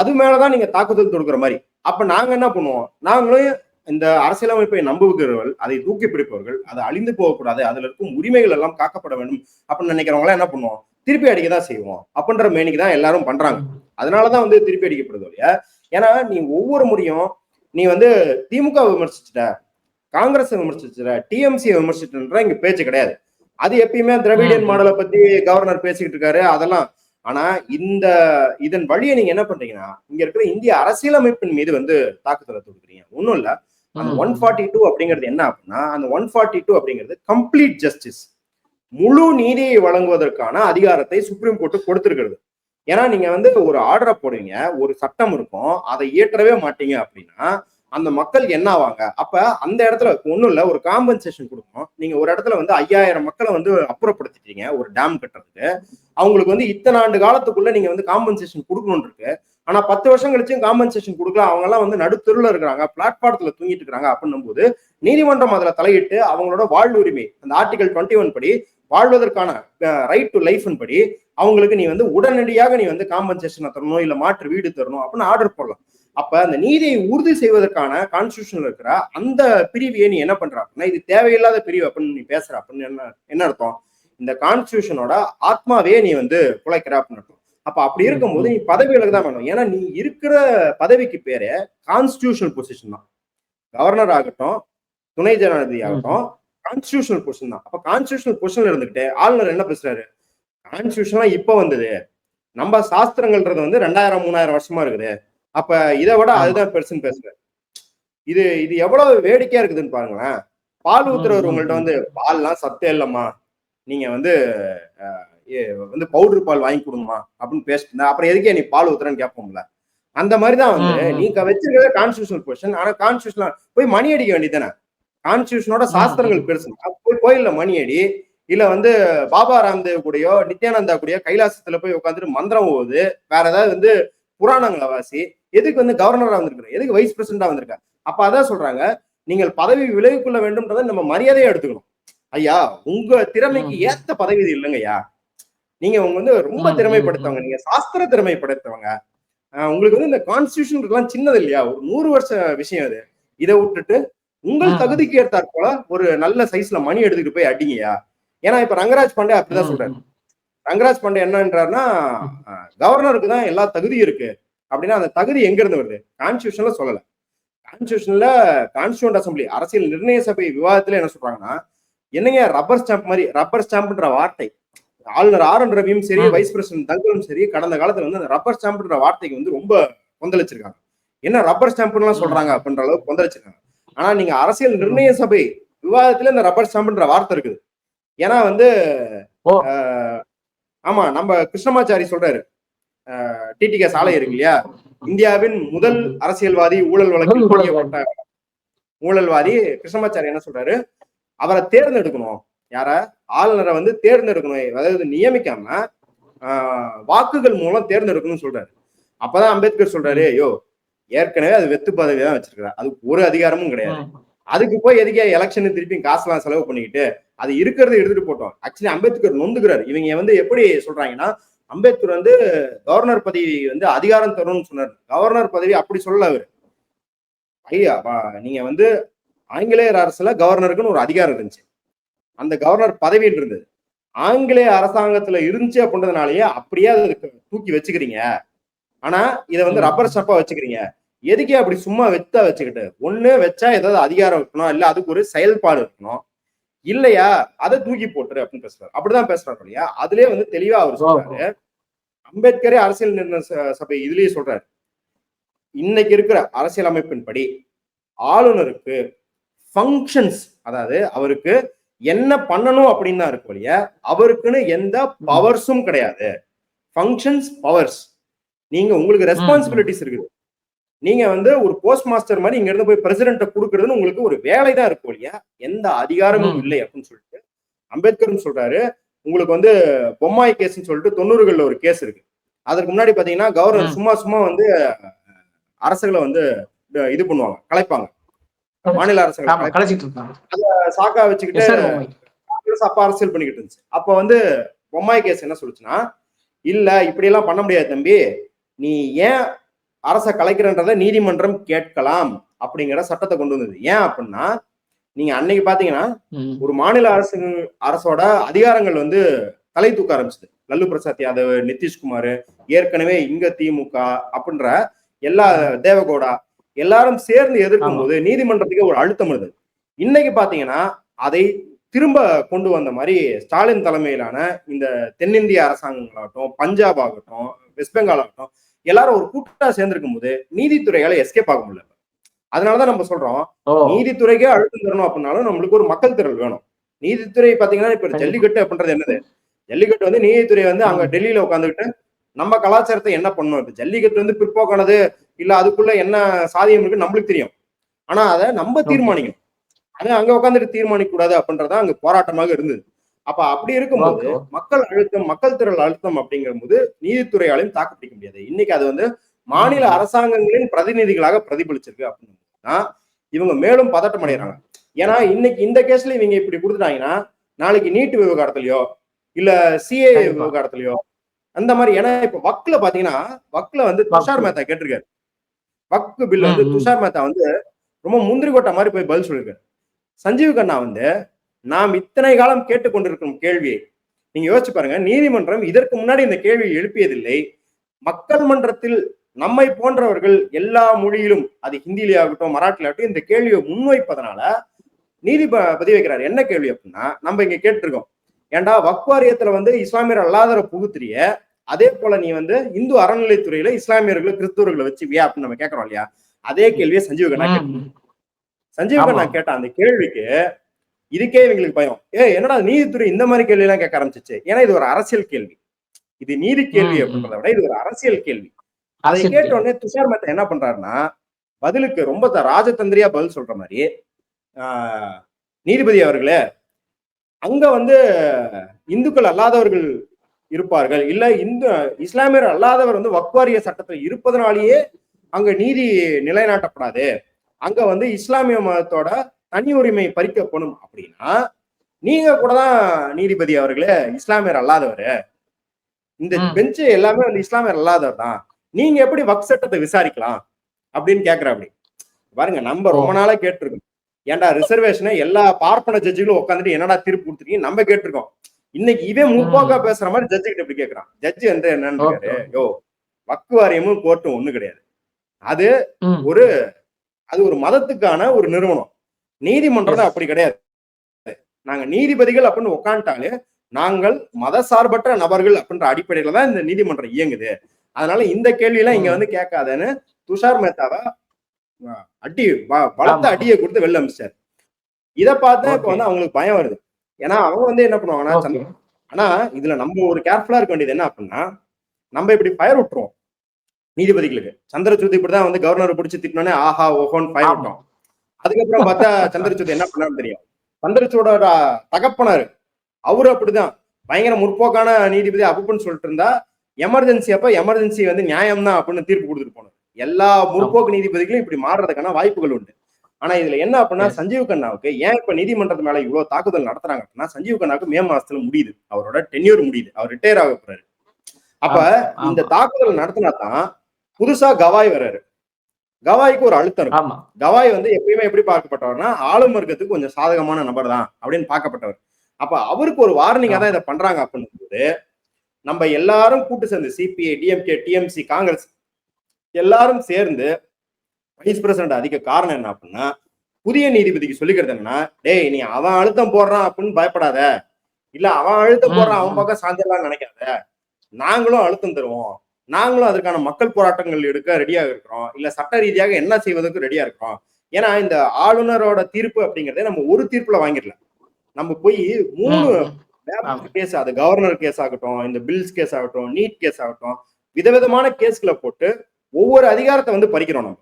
அது மேலதான் நீங்க தாக்குதல் தொடுக்கிற மாதிரி. அப்ப நாங்க என்ன பண்ணுவோம்? நாங்களும் இந்த அரசியலமைப்பை நம்புகிறவர்கள் அதை தூக்கி பிடிப்பவர்கள் அது அழிந்து போகக்கூடாது அதுல இருக்கும் உரிமைகள் எல்லாம் காக்கப்பட வேண்டும் அப்படின்னு நினைக்கிறவங்க என்ன பண்ணுவோம்? திருப்பி அடிக்க தான் செய்வோம். அப்படின்ற மேனிக்கு தான் எல்லாரும் பண்றாங்க. அதனாலதான் வந்து திருப்பி அடிக்கப்படுது இல்லையா ஏன்னா நீ ஒவ்வொரு முறையும் நீ வந்து திமுக விமர்சிச்சிட்ட காங்கிரஸ் விமர்சிச்சிட்ட டிஎம்சி விமர்சிச்சுன்ற இங்க பேச்சு கிடையாது. அது எப்பயுமே திராவிடியன். மாடலை பத்தி கவர்னர் பேசிக்கிட்டு இருக்காரு. அதெல்லாம் ஆனா இந்த இதன் வழியை நீங்க என்ன பண்றீங்கன்னா இங்க இருக்கிற இந்திய அரசியலமைப்பின் மீது வந்து தாக்குதலை தொடுக்குறீங்க. ஒண்ணும் இல்ல. அந்த. ஒன் ஃபார்ட்டி டூ அப்படிங்கிறது என்ன அப்படின்னா அந்த ஒன் ஃபார்ட்டி டூ அப்படிங்கிறது கம்ப்ளீட் ஜஸ்டிஸ் முழு நீதியை வழங்குவதற்கான அதிகாரத்தை சுப்ரீம் கோர்ட் கொடுத்திருக்கிறது. ஏன்னா நீங்க வந்து ஒரு ஆர்டரை போடுவீங்க ஒரு சட்டம் இருக்கும் அதை இயற்றவே மாட்டீங்க அப்படின்னா அந்த மக்கள் என்ன ஆவாங்க? அப்ப அந்த இடத்துல ஒன்றும் இல்லை ஒரு காம்பன்சேஷன் கொடுக்கணும். நீங்க ஒரு இடத்துல வந்து ஐயாயிரம் மக்களை வந்து அப்புறப்படுத்திட்டீங்க ஒரு டேம் கட்டுறதுக்கு. அவங்களுக்கு வந்து இத்தனை ஆண்டு காலத்துக்குள்ள நீங்க வந்து காம்பன்சேஷன் கொடுக்கணும்னு இருக்கு. ஆனா பத்து வருஷம் கழிச்சும் காம்பன்சேஷன் கொடுக்கல அவங்க எல்லாம் வந்து நடுத்தருல இருக்கிறாங்க பிளாட்பாரத்துல தூங்கிட்டு இருக்காங்க அப்படின்னும் போது நீதிமன்றம் அதுல தலையிட்டு அவங்களோட வாழ்வுரிமை அந்த ஆர்டிகல் டுவெண்ட்டி ஒன் படி வாழ்வதற்கான ரைட் டு லைஃப் படி அவங்களுக்கு நீ வந்து உடனடியாக நீ வந்து காம்பன்சேஷனை தரணும் இல்ல மாற்று வீடு தரணும் அப்படின்னு ஆர்டர் போடலாம். அப்ப அந்த நீதியை உறுதி செய்வதற்கான கான்ஸ்டியூஷன்ல இருக்கிற அந்த பிரிவியை நீ என்ன பண்ற அப்படின்னா இது தேவையில்லாத பிரிவு அப்படின்னு நீ பேசுற அப்படின்னு என்ன என்ன அர்த்தம்? இந்த கான்ஸ்டியூஷனோட ஆத்மாவே நீ வந்து குலைக்கிற அப்படின்னு அர்த்தம். அப்ப அப்படி இருக்கும்போது நீ பதவி விலகு தான் வேணும் ஏன்னா நீ இருக்கிற பதவிக்கு பேரு கான்ஸ்டியூஷனல் பொசிஷன் தான். கவர்னர் ஆகட்டும் துணை ஜனாதிபதி ஆகட்டும் கான்ஸ்டியூஷனல் பொசிஷன் தான். அப்ப கான்ஸ்டியூஷனல் பொசிஷன்ல இருந்துகிட்டு ஆளுநர் என்ன பேசுறாரு? கான்ஸ்டியூஷன்லாம் இப்ப வந்தது. நம்ம சாஸ்திரங்கள்ன்றது வந்து ரெண்டாயிரம் மூணாயிரம் வருஷமா இருக்குது. அப்ப இதை விட. அதுதான் பெருசுன்னு பேசுறாரு. இது இது எவ்வளவு வேடிக்கையா இருக்குதுன்னு பாருங்களேன். பால் ஊத்துறவர் உங்கள்ட்ட. வந்து பால்லாம் சத்தம் இல்லம்மா. நீங்க வந்து வந்து பவுடர் பால் வாங்கி கொடுங்கம்மா. அப்படின்னு பேசிட்டு இருந்தா அப்புறம் எதுக்கே நீ பால் ஊத்துறன்னு கேட்போம்ல அந்த மாதிரி தான் வந்து ம், ம். நீ வச்சிருக்கிற கான்ஸ்டியூஷனல் பொசிஷன் ஆனா கான்ஸ்டியூஷன் போய் மணி அடிக்க வேண்டியதானே கான்ஸ்டியூஷனோட சாஸ்திரங்கள் பெருசு. போய் கோயில்ல மணி அடி இல்ல வந்து பாபா ராம்தேவ் கூடயோ நித்யானந்தா கூடயோ கைலாசத்துல போய் உட்காந்துட்டு மந்திரம் ஓது வேற ஏதாவது வந்து புராணங்களை வாசி எதுக்கு வந்து கவர்னரா வந்திருக்காரு எதுக்கு வைஸ் பிரசிடண்டா வந்திருக்காரு? அப்ப அதான் சொல்றாங்க நீங்கள் பதவி விலகிக் கொள்ள வேண்டும்ன்றதை நம்ம மரியாதையா எடுத்துக்கணும். ஐயா உங்க திறமைக்கு. ஏத்த பதவி இது இல்லைங்கய்யா நீங்க உங்க வந்து ரொம்ப ம், திறமை ம், படைத்தவங்க நீங்க சாஸ்திர திறமை படைத்தவங்க ஆஹ் உங்களுக்கு வந்து இந்த கான்ஸ்டியூஷன் எல்லாம் சின்னது இல்லையா? ஒரு நூறு வருஷ விஷயம் அது இதை விட்டுட்டு உங்கள். தகுதிக்கு ஏற்றாற் போல ஒரு நல்ல சைஸ்ல மணி எடுத்துட்டு போய் அடிங்கய்யா ஏன்னா இப்ப ரங்கராஜ் பாண்டே அப்படிதான் சொல்றாரு. ரங்கராஜ் பாண்டே என்னன்றாருன்னா கவர்னருக்கு தான் எல்லா தகுதியும் இருக்கு. அப்படின்னா அந்த தகுதி எங்க இருந்து வருது? கான்ஸ்டியூஷன்ல சொல்லல. கான்ஸ்டியூஷன்ல கான்ஸ்டியூண்ட் அசம்பிளி அரசியல் நிர்ணய சபை விவாதத்துல என்ன சொல்றாங்கன்னா என்னங்க ரப்பர் ஸ்டாம்ப் மாதிரி ரப்பர் ஸ்டாம்ப்ன்ற வார்த்தை? ஆளுநர் ஆர் என் ரவியும் சரி. வைஸ் பிரசிடன்ட் தங்கலும் சரி கடந்த காலத்துல வந்து அந்த ரப்பர் ஸ்டாம்ப்ன்ற வார்த்தைக்கு வந்து ரொம்ப கொந்தளிச்சிருக்காங்க. என்ன ரப்பர் ஸ்டாம்ப்லாம் சொல்றாங்க அப்படின்ற அளவுக்கு கொந்தளிச்சிருக்காங்க. ஆனா நீங்க அரசியல் நிர்ணய சபை விவாதத்துல இந்த ரப்பர் ஸ்டாம்ப்ன்ற வார்த்தை இருக்குது. ஏன்னா வந்து ஆமா நம்ம கிருஷ்ணமாச்சாரி சொல்றாரு டிடிகே சாலை இருக்கு இல்லையா இந்தியாவின் முதல் அரசியல்வாதி ஊழல் வழக்கில். பிடிக்கப்பட்ட ஊழல்வாதி கிருஷ்ணமாச்சாரி என்ன சொல்றாரு? அவரை தேர்ந்தெடுக்கணும். யார? ஆளுநரை வந்து தேர்ந்தெடுக்கணும். அதாவது நியமிக்காம ஆஹ், வாக்குகள் மூலம் தேர்ந்தெடுக்கணும்னு சொல்றாரு. அப்பதான் அம்பேத்கர் சொல்றாரு யோ ஏற்கனவே அது வெத்து பதவி தான் வச்சிருக்கிறார். அதுக்கு ஒரு அதிகாரமும் கிடையாது. அதுக்கு போய் எதுக்கே எலெக்ஷன் திருப்பி காசுலாம் செலவு பண்ணிக்கிட்டு அது இருக்கிறத எடுத்துட்டு போட்டோம். ஆக்சுவலி அம்பேத்கர் நொந்துக்கிறாரு. இவங்க வந்து எப்படி சொல்றாங்கன்னா அம்பேத்கர் வந்து கவர்னர் பதவி வந்து அதிகாரம் தரும்னு சொன்னார். கவர்னர் பதவி அப்படி சொல்லல அவரு. ஐயா நீங்க வந்து ஆங்கிலேயர் அரசுல கவர்னருக்குன்னு ஒரு அதிகாரம் இருந்துச்சு. அந்த கவர்னர் பதவின்னு இருந்தது. ஆங்கிலேய அரசாங்கத்துல இருந்துச்சு அப்படின்றதுனாலயே அப்படியே அதை தூக்கி வச்சுக்கிறீங்க. ஆனா இதை வந்து. ரப்பர் ஸ்டப்பா வச்சுக்கிறீங்க. எதுக்கே அப்படி சும்மா வெத்தா வச்சுக்கிட்டு ஒண்ணு வச்சா ஏதாவது அதிகாரம் இருக்கணும் இல்ல அதுக்கு ஒரு செயல்பாடு இருக்கணும் இல்லையா அதை தூக்கி போட்டுரு அப்படின்னு பேசுறாரு. அப்படிதான் பேசுறாரு இல்லையா? அதுலயே வந்து தெளிவா அவர் சொல்றாரு. அம்பேத்கரே அரசியல் நிர்ணய சபை இதுலயே சொல்றாரு. இன்னைக்கு இருக்கிற அரசியல் அமைப்பின்படி ஆளுநருக்கு ஃபங்க்ஷன்ஸ் அதாவது அவருக்கு என்ன பண்ணணும் அப்படின்னு தான் இருக்கு இல்லையா? அவருக்குன்னு எந்த பவர்ஸும் கிடையாது. ஃபங்க்ஷன்ஸ் பவர்ஸ் நீங்க உங்களுக்கு ரெஸ்பான்சிபிலிட்டிஸ் இருக்குது. நீங்க வந்து ஒரு போஸ்ட் மாஸ்டர் மாதிரி இங்க இருந்து போய் பிரசிடென்ட்ட கொடுக்கறதுன்னு உங்களுக்கு ஒரு வேலை தான் இருக்கும் இல்லையா? எந்த அதிகாரமும். இல்லை அப்படின்னு சொல்லிட்டு அம்பேத்கரும் சொல்றாரு. உங்களுக்கு வந்து பொம்மாய் கேஸ்ன்னு சொல்லிட்டு தொண்ணூறுகள்ல ஒரு கேஸ் இருக்கு. அதற்கு முன்னாடி பாத்தீங்கன்னா கவர்னர். சும்மா சும்மா வந்து அரசுகளை வந்து இது பண்ணுவாங்க கலைப்பாங்க. மாநில அரசுகளை. சாக்கா வச்சுக்கிட்டு காங்கிரஸ் அப்ப அரசியல் பண்ணிக்கிட்டு இருந்துச்சு. அப்ப வந்து பொம்மாய் கேஸ் என்ன சொல்லுச்சுன்னா இல்ல இப்படி எல்லாம் பண்ண முடியாது தம்பி. நீ ஏன் அரச கலைக்கிறன்றத நீதிமன்றம் கேட்கலாம் அப்படிங்கிற சட்டத்தை கொண்டு வந்தது. ஏன் அப்படின்னா நீங்க அன்னைக்கு பாத்தீங்கன்னா. ஒரு மாநில அரசு அரசோட அதிகாரங்கள் வந்து தலை தூக்க ஆரம்பிச்சது. லல்லு பிரசாத் யாதவ் நிதிஷ்குமார் ஏற்கனவே இங்க திமுக அப்படின்ற எல்லா தேவகோடா எல்லாரும் சேர்ந்து எதிர்க்கும் போது நீதிமன்றத்துக்கு ஒரு அழுத்தம் இருந்தது இன்னைக்கு பாத்தீங்கன்னா அதை திரும்ப கொண்டு வந்த மாதிரி ஸ்டாலின் தலைமையிலான இந்த தென்னிந்திய அரசாங்கங்களாகட்டும் பஞ்சாப் ஆகட்டும் வெஸ்ட் பெங்கால் ஆகட்டும் எல்லாரும் ஒரு கூட்டா சேர்ந்திருக்கும் போது நீதித்துறையால எஸ்கேப் ஆக முடியல. அதனாலதான் நம்ம சொல்றோம் நீதித்துறைக்கே அழுத்தம் தரணும் அப்படின்னாலும் நம்மளுக்கு ஒரு மக்கள் திரள் வேணும். நீதித்துறை பாத்தீங்கன்னா இப்ப. ஜல்லிக்கட்டு அப்படின்றது என்னது? ஜல்லிக்கட்டு வந்து நீதித்துறை வந்து அங்க. டெல்லியில உட்காந்துக்கிட்டு நம்ம கலாச்சாரத்தை என்ன பண்ணணும்? இப்ப ஜல்லிக்கட்டு வந்து பிற்போக்கானது இல்ல அதுக்குள்ள என்ன சாதியம் இருக்கு நம்மளுக்கு தெரியும். ஆனா அதை நம்ம தீர்மானிக்கணும். அதை அங்க உட்காந்துட்டு தீர்மானிக்க கூடாது அப்படின்றதா அங்க போராட்டமாக இருந்தது. அப்ப அப்படி இருக்கும்போது. மக்கள் அழுத்தம் மக்கள் திரள் அழுத்தம் அப்படிங்கிற போது நீதித்துறையாலையும் தாக்குப்பிடிக்க முடியாது. இன்னைக்கு அது வந்து மாநில. அரசாங்கங்களின் பிரதிநிதிகளாக பிரதிபலிச்சிருக்கு அப்படின்னு இவங்க மேலும் பதட்டம் அடைகிறாங்க ஏன்னா இன்னைக்கு இந்த கேஸ்ல இவங்க இப்படி கொடுத்துட்டாங்கன்னா நாளைக்கு நீட் விவகாரத்திலயோ இல்ல சிஏ. விவகாரத்திலயோ அந்த மாதிரி ஏன்னா இப்ப வக்ல பாத்தீங்கன்னா வக்ல வந்து துஷார் மேத்தா கேட்டிருக்காரு வக்கு பில் வந்து. துஷார் மேத்தா வந்து ரொம்ப முந்திரி கொட்டை மாதிரி போய் பதில் சொல்லியிருக்காரு சஞ்சீவ் கண்ணா வந்து நாம் இத்தனை காலம் கேட்டுக்கொண்டிருக்கும் கேள்வியை நீங்க யோசிச்சு பாருங்க நீதிமன்றம் இதற்கு முன்னாடி இந்த கேள்வியை எழுப்பியதில்லை மக்கள் மன்றத்தில் நம்மை போன்றவர்கள் எல்லா மொழியிலும் அது ஹிந்தியிலே ஆகட்டும் மராட்டில ஆகட்டும் இந்த கேள்வியை முன்வைப்பதனால நீதி ப- பதிவு வைக்கிறார் என்ன கேள்வி அப்படின்னா நம்ம இங்க கேட்டிருக்கோம். ஏன்டா வக்வாரியத்துல வந்து இஸ்லாமியர் அல்லாதர புகுத்திரிய அதே போல நீ வந்து இந்து அறநிலைத்துறையில இஸ்லாமியர்களை கிறிஸ்தவர்களை வச்சுவியா அப்படின்னு நம்ம கேட்கறோம் இல்லையா? அதே கேள்வியை சஞ்சீவ் கண்ணா. சஞ்சீவ் கண்ணா. கேட்ட அந்த கேள்விக்கு இதுக்கே இவங்களுக்கு பயம். ஏ என்னடா நீதித்துறை இந்த மாதிரி கேள்வி எல்லாம் கேட்க ஆரம்பிச்சிச்சு? ஏன்னா இது ஒரு அரசியல் கேள்வி. இது நீதி கேள்வி. அப்படின்றத விட இது ஒரு அரசியல் கேள்வி. அதை அரசியல் கேட்ட உடனே துஷார் மேத்தா என்ன பண்றாருன்னா பதிலுக்கு ரொம்ப ராஜதந்திரியா பதில் சொல்ற மாதிரி ஆஹ், நீதிபதி அவர்களே அங்க வந்து இந்துக்கள் அல்லாதவர்கள் இருப்பார்கள். இல்ல இந்த இஸ்லாமியர் அல்லாதவர் வந்து வக்வாரிய சட்டத்தில் இருப்பதனாலேயே அங்க நீதி நிலைநாட்டப்படாது. அங்க வந்து இஸ்லாமிய மதத்தோட தனி உரிமை பறிக்கப்படும் அப்படின்னா நீங்க கூட தான் நீதிபதி அவர்களே இஸ்லாமியர் அல்லாதவர். இந்த. பெஞ்சு எல்லாமே வந்து இஸ்லாமியர் அல்லாதவர் தான். நீங்க எப்படி வக் சட்டத்தை விசாரிக்கலாம் அப்படின்னு கேக்குற அப்படி பாருங்க நம்ம ரொம்ப நாளா கேட்டிருக்கோம். ஏன்டா ரிசர்வேஷனை எல்லா பார்ப்பன ஜட்ஜுகளும் உட்காந்துட்டு என்னடா தீர்ப்பு கொடுத்துருக்கீங்க நம்ம கேட்டிருக்கோம். இன்னைக்கு இவன் முற்போக்கா பேசுற மாதிரி ஜட்ஜு கிட்ட இப்படி கேக்குறான். ஜட்ஜு வந்து என்னன்னு யோ வக்கு வாரியமும் கோர்ட்டும் ஒண்ணு கிடையாது. அது. ஒரு அது ஒரு மதத்துக்கான ஒரு நிறுவனம். நீதிமன்றம் அப்படி கிடையாது. நாங்க நீதிபதிகள் அப்படின்னு உட்காந்துட்டாலே நாங்கள் மத சார்பற்ற நபர்கள் அப்படின்ற அடிப்படையில தான் இந்த நீதிமன்றம் இயங்குது. அதனால இந்த கேள்வி எல்லாம் இங்க வந்து கேட்காதன்னு துஷார் மேத்தாவை அடி பலத்த. அடியை கொடுத்து வெளில அமிச்சார் இத பார்த்து இப்ப. வந்து அவங்களுக்கு பயம் வருது. ஏன்னா அவங்க வந்து என்ன பண்ணுவாங்கன்னா ஆனா இதுல நம்ம ஒரு கேர்ஃபுல்லா இருக்க வேண்டியது என்ன அப்படின்னா நம்ம இப்படி ஃபயர் விட்டுருவோம். நீதிபதிகளுக்கு. சந்திரசூட் இப்படிதான் வந்து கவர்னர் பிடிச்சி திட்டினோடனே ஆஹா ஓஹோன்னு ஃபயர். விட்டோம். அதுக்கப்புறம் பார்த்தா சந்திரசூட் என்ன பண்ணாரு தெரியும். சந்திரசூடோட தகப்பனாரு. அவரு அப்படிதான். பயங்கர முற்போக்கான நீதிபதி அப்புன்னு சொல்லிட்டு இருந்தா எமர்ஜென்சி அப்ப எமர்ஜென்சி வந்து நியாயம் தான் அப்படின்னு தீர்ப்பு கொடுத்துட்டு போனார் எல்லா முற்போக்கு நீதிபதிகளும் இப்படி மாறுறதுக்கான வாய்ப்புகள் உண்டு. ஆனா இதுல என்ன அப்படின்னா. சஞ்சீவ் கண்ணாவுக்கு ஏன் இப்ப நீதிமன்றத்து மேல இவ்வளவு தாக்குதல் நடத்துறாங்க அப்படின்னா சஞ்சீவ் கண்ணாவுக்கு மே மாசத்துல முடியுது. அவரோட டென்யூர் முடியுது. அவர் ரிட்டையர் ஆக போறாரு. அப்ப இந்த. தாக்குதல் நடத்தினா தான் புதுசா கவாய் வர்றாரு. கவாய்க்கு ஒரு அழுத்தம் இருக்கு ஆமா. கவாய் வந்து எப்பயுமே எப்படி பார்க்கப்பட்டவர்னா ஆளும் வர்க்கத்துக்கு கொஞ்சம் சாதகமான நபர் தான் அப்படின்னு பார்க்கப்பட்டவர். அப்ப அவருக்கு ஒரு வார்னிங்கா தான் இதை பண்றாங்க அப்படின்னும் போது நம்ம எல்லாரும் கூட்டு சேர்ந்து சிபிஐ டிஎம்கே டிஎம்சி காங்கிரஸ் எல்லாரும் சேர்ந்து வைஸ் பிரசிடண்ட் அதிக காரணம் என்ன அப்படின்னா புதிய நீதிபதிக்கு சொல்லிக்கிறது என்னன்னா டேய் நீ அவன் அழுத்தம் போடுறான் அப்படின்னு பயப்படாத. இல்ல அவன் அழுத்தம் போடுறான் அவன் பக்கம் சாஞ்சிடலாம் நினைக்காத. நாங்களும் அழுத்தம் தருவோம். நாங்களும் அதற்கான மக்கள் போராட்டங்கள் எடுக்க ரெடியாக இருக்கிறோம். இல்ல சட்ட ரீதியாக என்ன செய்வதற்கு ரெடியா இருக்கிறோம். ஏன்னா இந்த ஆளுநரோட தீர்ப்பு அப்படிங்கறதே நம்ம ஒரு தீர்ப்புல வாங்கிடல. நம்ம போய் மூணு கேஸ் அது கவர்னர் கேஸ் ஆகட்டும் இந்த பில்ஸ் கேஸ் ஆகட்டும் நீட் கேஸ் ஆகட்டும் விதவிதமான கேஸ்களை போட்டு ஒவ்வொரு அதிகாரத்தை வந்து பறிக்கிறோம் நம்ம.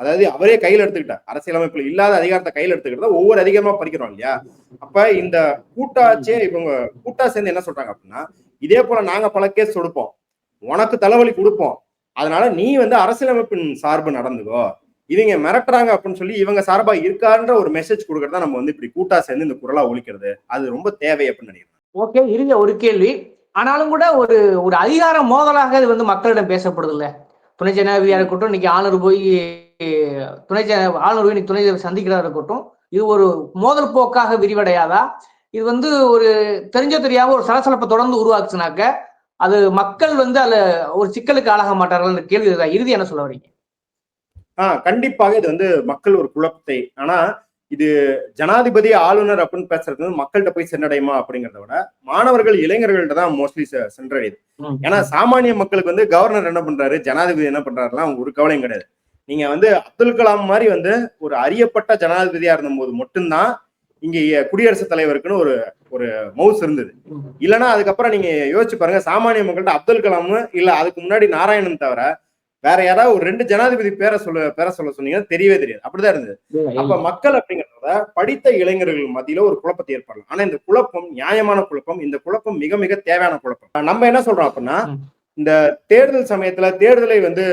அதாவது அவரே கையில எடுத்துக்கிட்டார். அரசியலமைப்புல இல்லாத அதிகாரத்தை கையில எடுத்துக்கிட்டா ஒவ்வொரு அதிகாரமா பறிக்கிறோம் இல்லையா? அப்ப இந்த கூட்டாச்சே இவங்க கூட்டா சேர்ந்து என்ன சொல்றாங்க அப்படின்னா இதே போல நாங்க பல கேஸ் கொடுப்போம் உனக்கு தலைவலி கொடுப்போம். அதனால நீ வந்து அரசியலமைப்பின் சார்பு நடந்துக்கோ. இவங்க மிரட்டுறாங்க அப்படின்னு சொல்லி இவங்க சார்பா இருக்கான்ற ஒரு மெசேஜ் கொடுக்கறதா நம்ம வந்து இப்படி கூட்டா சேர்ந்து இந்த குரலா ஒழிக்கிறது. அது ரொம்ப தேவை அப்படின்னு நினைக்கிறேன். ஓகே இருங்க ஒரு கேள்வி. ஆனாலும் கூட ஒரு ஒரு அதிகார மோதலாக இது வந்து மக்களிடம் பேசப்படுது இல்லை துணை ஜனாதிபதியாக இருக்கட்டும் இன்னைக்கு ஆளுநர் போய் துணை ஜன- ஆளுநர் போய் இன்னைக்கு துணை ஜனாதிபதி சந்திக்கிறதா இருக்கட்டும் இது ஒரு மோதல் போக்காக விரிவடையாதா? இது வந்து ஒரு தெரிஞ்ச தெரியாம ஒரு சலசலப்பை தொடர்ந்து உருவாக்குச்சுனாக்க அது மக்கள் வந்து அதுல ஒரு சிக்கலுக்கு ஆளாக மாட்டார்கள் கேள்வி இறுதி என்ன சொல்ல வரீங்க? ஆஹ் கண்டிப்பாக இது வந்து மக்கள் ஒரு குழப்பத்தை. ஆனா இது ஜனாதிபதி ஆளுநர் அப்படின்னு பேசுறது வந்து மக்கள்கிட்ட போய் சென்றடையுமா அப்படிங்கறத விட மாணவர்கள் இளைஞர்கள்ட்ட தான் மோஸ்ட்லி சென்றடையுது. ஏன்னா சாமானிய மக்களுக்கு வந்து கவர்னர் என்ன பண்றாரு ஜனாதிபதி என்ன பண்றாருலாம் ஒரு கவலையும் கிடையாது. நீங்க வந்து அப்துல் கலாம் மாதிரி வந்து ஒரு அறியப்பட்ட ஜனாதிபதியா இருந்தபோது மட்டும்தான் இங்க குடியரசுத் தலைவருக்குன்னு ஒரு ஒரு மவுஸ் இருந்தது. இல்லைன்னா அதுக்கப்புறம் நீங்க யோசிச்சு பாருங்க சாமானிய மக்கள்கிட்ட அப்துல் கலாம் இல்ல அதுக்கு முன்னாடி நாராயணன் தவிர வேற யாராவது ஒரு ரெண்டு ஜனாதிபதி பேரை சொல்ல பேரை சொல்ல சொன்னீங்கன்னா தெரியவே தெரியாது. அப்படிதான் இருந்தது. அப்ப மக்கள் அப்படிங்கறத படித்த இளைஞர்கள் மத்தியில ஒரு குழப்பத்தை ஏற்படலாம். ஆனா இந்த குழப்பம் நியாயமான குழப்பம் இந்த குழப்பம் மிக மிக தேவையான குழப்பம். நம்ம என்ன சொல்றோம் அப்படின்னா. இந்த தேர்தல் சமயத்துல தேர்தலை வந்து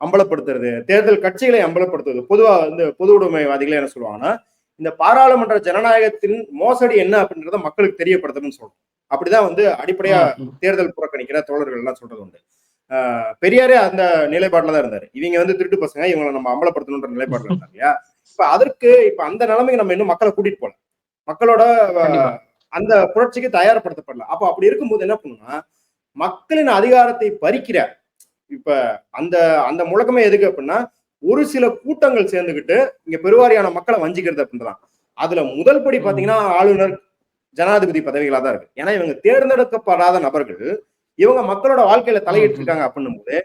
அம்பலப்படுத்துறது தேர்தல் கட்சிகளை அம்பலப்படுத்துவது பொதுவா வந்து பொது உடைமைவாதிகளை என்ன சொல்லுவாங்கன்னா இந்த பாராளுமன்ற ஜனநாயகத்தின் மோசடி என்ன அப்படின்றத மக்களுக்கு தெரியப்படுத்தணும்னு சொல்றோம். அப்படிதான் வந்து அடிப்படையா தேர்தல் புறக்கணிக்கிற தோழர்கள் எல்லாம் சொல்றது உண்டு. பெரியாரே அந்த நிலைப்பாட்டுல தான் இருந்தாரு. இவங்க வந்து திருட்டு பசங்க இவங்களை நம்ம அம்பலப்படுத்தணுன்ற நிலைப்பாட்டுல இருந்தாங்க இல்லையா இப்ப அதற்கு இப்ப அந்த நிலைமைக்கு நம்ம இன்னும் மக்களை கூட்டிட்டு போல மக்களோட அந்த புரட்சிக்கு தயார்படுத்தப்படல. அப்ப அப்படி இருக்கும்போது என்ன பண்ணுன்னா மக்களின் அதிகாரத்தை பறிக்கிற இப்ப அந்த அந்த முழக்கமே எதுக்கு அப்படின்னா ஒரு சில கூட்டங்கள் சேர்ந்துகிட்டு இங்க பெருவாரியான மக்களை வஞ்சிக்கிறது அப்படின்றதான் அதுல முதல் படி. பாத்தீங்கன்னா ஆளுநர் ஜனாதிபதி பதவிகளா தான் இருக்கு. ஏன்னா இவங்க தேர்ந்தெடுக்கப்படாத நபர்கள் இவங்க மக்களோட வாழ்க்கையில தலையிட்டு இருக்காங்க அப்படின்னும் போது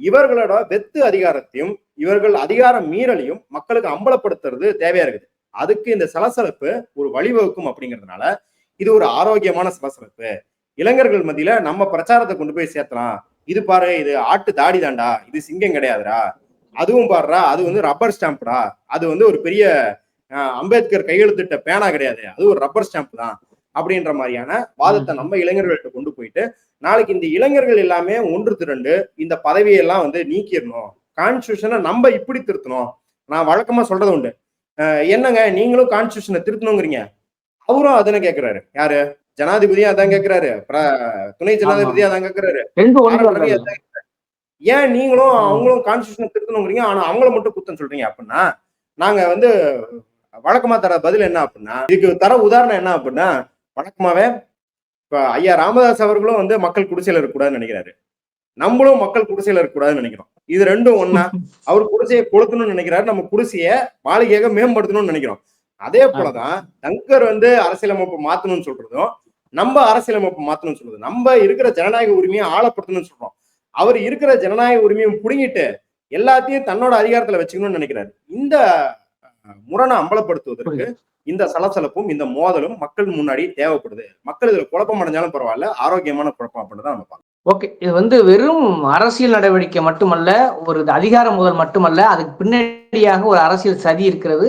இவர்களோட வெத்து அதிகாரத்தையும் இவர்கள் அதிகார மீறலையும் மக்களுக்கு அம்பலப்படுத்துறது தேவையா இருக்குது. அதுக்கு இந்த சலசலப்பு ஒரு வழிவகுக்கும் அப்படிங்கிறதுனால இது ஒரு ஆரோக்கியமான சலசலப்பு. இளைஞர்கள் மத்தியில நம்ம பிரச்சாரத்தை கொண்டு போய் சேர்த்தலாம். இது பாரு இது ஆட்டு தாடி தாண்டா இது சிங்கம் கிடையாதுடா. அதுவும் பாருடா அது வந்து ரப்பர் ஸ்டாம்ப்டா அது வந்து ஒரு பெரிய அஹ், அம்பேத்கர் கையெழுத்திட்ட பேனா கிடையாது. அது ஒரு ரப்பர் ஸ்டாம்ப் தான். அப்படின்ற மாதிரியான வாதத்தை நம்ம இளைஞர்கள்ட்ட கொண்டு போயிட்டு நாளைக்கு இந்த இளைஞர்கள் எல்லாமே ஒன்று திரண்டு இந்த பதவியெல்லாம் வந்து நீக்கிடணும் கான்ஸ்டியூஷனை நம்ம இப்படி திருத்தணும். நான் வழக்கமா சொல்றது உண்டு. என்னங்க நீங்களும் கான்ஸ்டியூஷனை திருத்தணுங்கிறீங்க? அவரும் அதானே கேக்குறாரு. யாரு? ஜனாதிபதியும் அதான் கேக்குறாரு. பிர- துணை ஜனாதிபதியும் அதான் கேக்குறாரு. ஏன் நீங்களும் அவங்களும் கான்ஸ்டியூஷனை திருத்தணுங்கிறீங்க? ஆனா அவங்கள மட்டும் குத்தம் சொல்றீங்க அப்படின்னா நாங்க வந்து வழக்கமா தர பதில் என்ன அப்படின்னா இதுக்கு தர உதாரணம் என்ன அப்படின்னா வணக்கமாவே. இப்போ ஐயா ராமதாஸ் அவர்களும் வந்து மக்கள் குடிசையில் இருக்கக்கூடாதுன்னு நினைக்கிறாரு. நம்மளும் மக்கள் குடிசையில் இருக்கக்கூடாதுன்னு நினைக்கிறோம். இது ரெண்டும் ஒன்னா அவர் குடிசையை கொளுத்தணும்னு நினைக்கிறாரு. நம்ம குடிசையை மாளிகையாக மேம்படுத்தணும்னு நினைக்கிறோம். அதே போலதான் தங்கர் வந்து அரசியலமைப்பு மாத்தணும்னு சொல்றதும் நம்ம அரசியலமைப்பு மாத்தணும்னு சொல்றது நம்ம இருக்கிற ஜனநாயக உரிமையை ஆழப்படுத்தணும்னு சொல்றோம். அவர் இருக்கிற ஜனநாயக உரிமையும் புடுங்கிட்டு எல்லாத்தையும் தன்னோட அதிகாரத்துல வச்சுக்கணும்னு நினைக்கிறாரு. இந்த முரணை அம்பலப்படுத்துவதற்கு இந்த சலசலப்பும் இந்த மோதலும் மக்கள் முன்னாடி தேவைப்படுது. மக்கள் இதுல குழப்பம் அடைஞ்சாலும் பரவாயில்ல ஆரோக்கியமான குழப்பம் அப்படின்னு தான் நம்ம. ஓகே இது வந்து வெறும் அரசியல் நடவடிக்கை மட்டுமல்ல ஒரு அதிகார முதல் மட்டுமல்ல அதுக்கு பின்னாடியாக ஒரு அரசியல் சதி இருக்கிறது.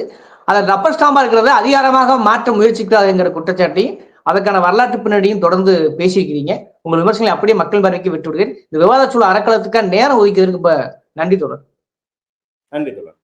அதை ரப்பர் ஸ்டாம்பா இருக்கிறத அதிகாரமாக மாற்ற முயற்சிக்கிறாருங்கிற குற்றச்சாட்டை அதற்கான வரலாற்று பின்னணியும் தொடர்ந்து பேசியிருக்கிறீங்க. உங்கள் விமர்சனங்களை அப்படியே மக்கள் பார்வைக்கு விட்டு விடுகிறேன் இந்த விவாத சூழல் அறக்கலத்துக்கான நேரம் ஒதுக்கியதற்கு இப்ப நன்றி தொடர் நன்றி தோழர்.